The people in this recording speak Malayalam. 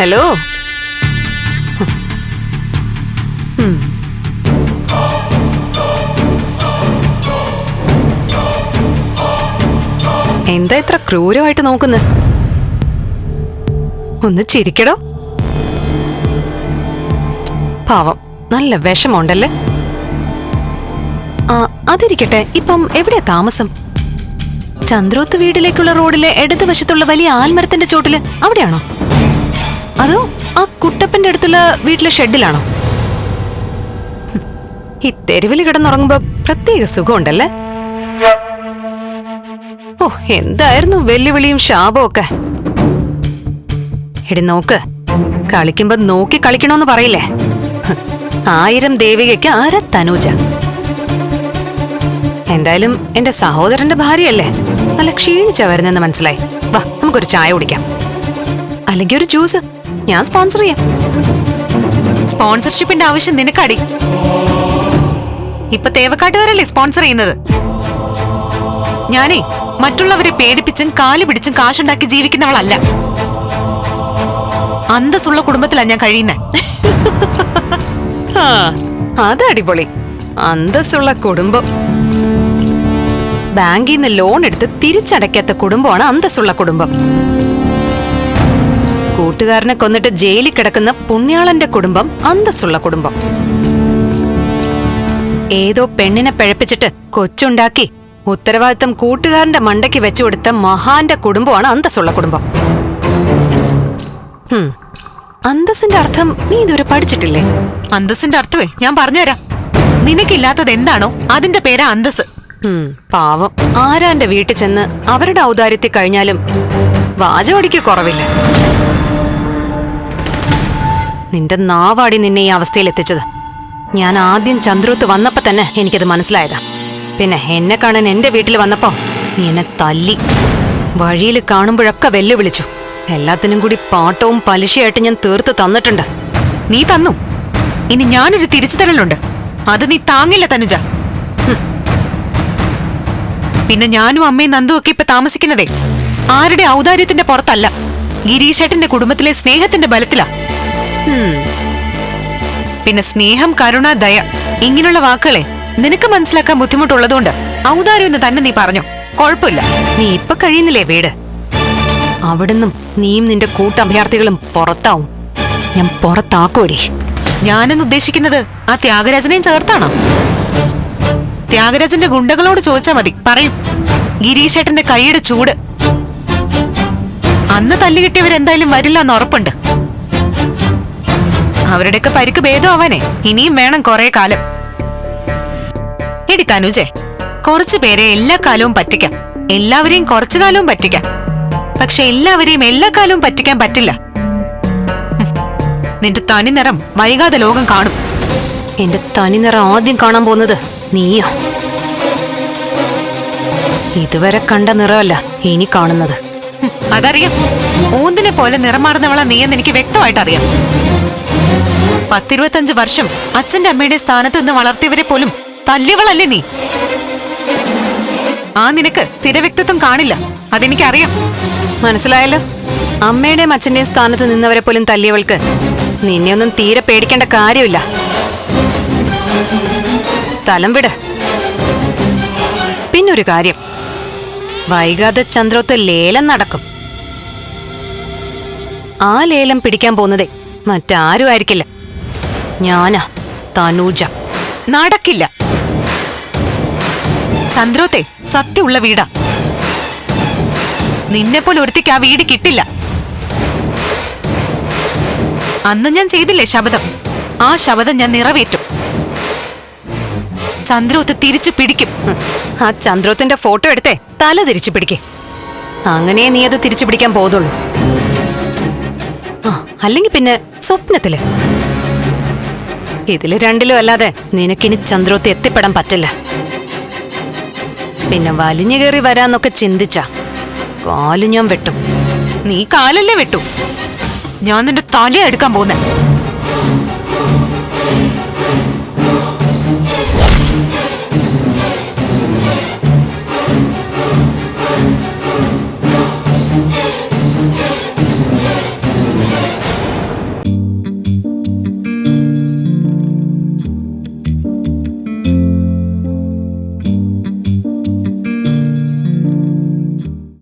ഹലോ. എന്താ ഇത്ര ക്രൂരമായിട്ട് നോക്കുന്നത് ഒന്ന് ചിരിക്കടോ. പാവം നല്ല വിഷമമുണ്ടല്ലേ? ആ അതിരിക്കട്ടെ ഇപ്പം എവിടെയാ താമസം? ചന്ദ്രോത്ത് വീട്ടിലേക്കുള്ള റോഡിലെ ഇടതുവശത്തുള്ള വലിയ ആൽമരത്തിന്റെ ചോട്ടിൽ അവിടെയാണോ? അതോ ആ കുട്ടപ്പന്റെ അടുത്തുള്ള വീട്ടിലെ ഷെഡിലാണോ? ഈ തെരുവിൽ കിടന്നുറങ്ങുമ്പോ പ്രത്യേക സുഖമുണ്ടല്ലേ? ഓ എന്തായിരുന്നു വെല്ലുവിളിയും ശാപവും ഒക്കെ? എടി നോക്ക്. കളിക്കുമ്പോ നോക്കി കളിക്കണോന്ന് പറയില്ലേ? ആയിരം ദേവികയ്ക്ക് ആര തനൂജ? എന്തായാലും എന്റെ സഹോദരന്റെ ഭാര്യയല്ലേ? നല്ല ക്ഷീണിച്ചാ വരുന്നെന്ന് മനസ്സിലായി. വാ നമുക്കൊരു ചായ കുടിക്കാം. അല്ലെങ്കിൽ ഒരു ജ്യൂസ്. ഞാൻ സ്പോൺസർ ചെയ്യാം. സ്പോൺസർഷിപ്പിന്റെ ആവശ്യം നിനക്കടി. ഇപ്പൊ തേവക്കാട്ടുകാരല്ലേ സ്പോൺസർ ചെയ്യുന്നത്? ഞാനേ മറ്റുള്ളവരെ പേടിപ്പിച്ചും കാൽ പിടിച്ചും കാശുണ്ടാക്കി ജീവിക്കുന്നവളല്ല. അന്തസ്സുള്ള കുടുംബത്തിലാ ഞാൻ കഴിയുന്നത് ആ, അത് അടിപൊളി അന്തസ്സുള്ള കുടുംബം. ബാങ്കിൽ നിന്ന് ലോൺ എടുത്ത് തിരിച്ചടയ്ക്കാത്ത കുടുംബമാണ് അന്തസ്സുള്ള കുടുംബം. കൂട്ടുകാരനെ കൊന്നിട്ട് ജയിലിൽ കിടക്കുന്ന പുണ്യാളന്റെ കുടുംബം അന്തസ്സുള്ള കുടുംബം. ഏതോ പെണ്ണിനെ പിഴപ്പിച്ചിട്ട് കൊച്ചുണ്ടാക്കി ഉത്തരവാദിത്തം കൂട്ടുകാരന്റെ മണ്ടയ്ക്ക് വെച്ചുകൊടുത്ത മഹാന്റെ കുടുംബമാണ് അന്തസ്സുള്ള കുടുംബം. അന്തസ്സിന്റെ അർത്ഥം നീ ഇതുവരെ പഠിച്ചിട്ടില്ലേ? അന്തസ്സിന്റെ അർത്ഥമേ ഞാൻ പറഞ്ഞുതരാം. നിനക്കില്ലാത്തത് എന്താണോ അതിന്റെ പേരാ അന്തസ് പാവം. ആരാന്റെ വീട്ടിൽ ചെന്ന് അവരുടെ ഔദാര്യത്തിൽ കഴിഞ്ഞാലും വാചകടിക്ക് കുറവില്ല. നിന്റെ നാവാടി നിന്നെ ഈ അവസ്ഥയിൽ എത്തിച്ചത്. ഞാൻ ആദ്യം ചന്ദ്രൂത്ത് വന്നപ്പോ തന്നെ എനിക്കത് മനസ്സിലായതാ. പിന്നെ എന്നെ കാണാൻ എന്റെ വീട്ടിൽ വന്നപ്പോ നീ എന്നെ തല്ലി. വഴിയിൽ കാണുമ്പോഴൊക്കെ വെല്ലുവിളിച്ചു. എല്ലാത്തിനും കൂടി പാട്ടവും പലിശയായിട്ട് ഞാൻ തീർത്ത് തന്നിട്ടുണ്ട്. നീ തന്നു. ഇനി ഞാനൊരു തിരിച്ചു തരലുണ്ട് അത് നീ താങ്ങില്ല തനുജ. പിന്നെ ഞാനും അമ്മയും നന്ദു ഒക്കെ ഇപ്പൊ താമസിക്കുന്നതേ. ആരുടെ ഔദാര്യത്തിന്റെ പുറത്തല്ല. ഗിരീഷേട്ടന്റെ കുടുംബത്തിലെ സ്നേഹത്തിന്റെ ബലത്തിലാ. പിന്നെ സ്നേഹം കരുണ ദയ ഇങ്ങനെയുള്ള വാക്കുകളെ നിനക്ക് മനസ്സിലാക്കാൻ ബുദ്ധിമുട്ടുള്ളതുകൊണ്ട് ഔദാര്യം എന്ന് തന്നെ നീ പറഞ്ഞു. കുഴപ്പമില്ല. നീ ഇപ്പൊ കഴിയുന്നില്ലേ വീട്? അവിടുന്നും നീയും നിന്റെ കൂട്ടഭ്യർത്ഥികളും പുറത്താവും. ഞാൻ പുറത്താക്കോടി. ഞാനെന്ന് ഉദ്ദേശിക്കുന്നത് ആ ത്യാഗരാജനെയും ചേർത്താണോ. ത്യാഗരാജന്റെ ഗുണ്ടകളോട് ചോദിച്ചാ മതി. പറയും. ഗിരീശേട്ടന്റെ കൈയുടെ ചൂട്. അന്ന് തല്ലുകിട്ടിയവരെന്തായാലും വരില്ല എന്ന് ഉറപ്പുണ്ട്. അവരുടെയൊക്കെ പരിക്ക് ഭേദമാവാനേ ഇനിയും വേണം കുറെ കാലം. എടി തനുജെ കുറച്ചു പേരെ എല്ലാ കാലവും പറ്റിക്കാം. എല്ലാവരെയും കുറച്ചു കാലവും പറ്റിക്കാം. പക്ഷെ എല്ലാവരെയും എല്ലാ കാലവും പറ്റിക്കാൻ പറ്റില്ല. നിന്റെ തനി നിറം വൈകാതെ ലോകം കാണും. എന്റെ തനിനിറം ആദ്യം കാണാൻ പോകുന്നത് നീയോ. ഇതുവരെ കണ്ട നിറമല്ല ഇനി കാണുന്നത്. അതറിയാം. ഊന്തിനെ പോലെ നിറം മാറുന്നവളാ നീയെന്ന് എനിക്ക് വ്യക്തമായിട്ട് അറിയാം പത്തിരുപത്തഞ്ച് വർഷം അച്ഛന്റെ അമ്മയുടെ സ്ഥാനത്ത് നിന്ന് വളർത്തിയവരെ പോലും തല്ലിയവളല്ലേ നീ? ആ നിനക്ക് സ്ഥിരവ്യക്തിത്വം കാണില്ല. അതെനിക്കറിയാം. മനസ്സിലായല്ലോ? അമ്മയുടെയും അച്ഛന്റെയും സ്ഥാനത്ത് നിന്നവരെ പോലും തല്ലിയവൾക്ക് നിന്നെയൊന്നും തീരെ പേടിക്കേണ്ട കാര്യമില്ല. സ്ഥലം വിട്. പിന്നൊരു കാര്യം. വൈകാതെ ചന്ദ്രോത്ത് ലേലം നടക്കും. ആ ലേലം പിടിക്കാൻ പോകുന്നതേ മറ്റാരും ആയിരിക്കില്ല ഞാനാ തനൂജ. നടക്കില്ല. ചന്ദ്രോത്തെ സത്യമുള്ള വീടാ. നിന്നെ പോലെ ഒരുത്തിക്ക് ആ വീട് കിട്ടില്ല. അന്ന് ഞാൻ ചെയ്തില്ലേ ശബദം ആ ശബദം ഞാൻ നിറവേറ്റും. ചന്ദ്രോത്ത് തിരിച്ചു പിടിക്കും. ആ ചന്ദ്രോത്തിന്റെ ഫോട്ടോ എടുത്തേ തല തിരിച്ചു പിടിക്കേ. അങ്ങനെ നീ അത് തിരിച്ചു പിടിക്കാൻ പോകുന്നുള്ളൂ അല്ലെങ്കിൽ പിന്നെ സ്വപ്നത്തിൽ. ഇതിൽ രണ്ടിലും അല്ലാതെ നിനക്കിനി ചന്ദ്രോത്ത് എത്തിപ്പെടാൻ പറ്റില്ല. പിന്നെ വലിഞ്ഞു കയറി വരാന്നൊക്കെ ചിന്തിച്ച കാലു ഞാൻ വെട്ടും. നീ കാലല്ലേ വെട്ടു. ഞാൻ നിന്റെ തല എടുക്കാൻ പോന്നെ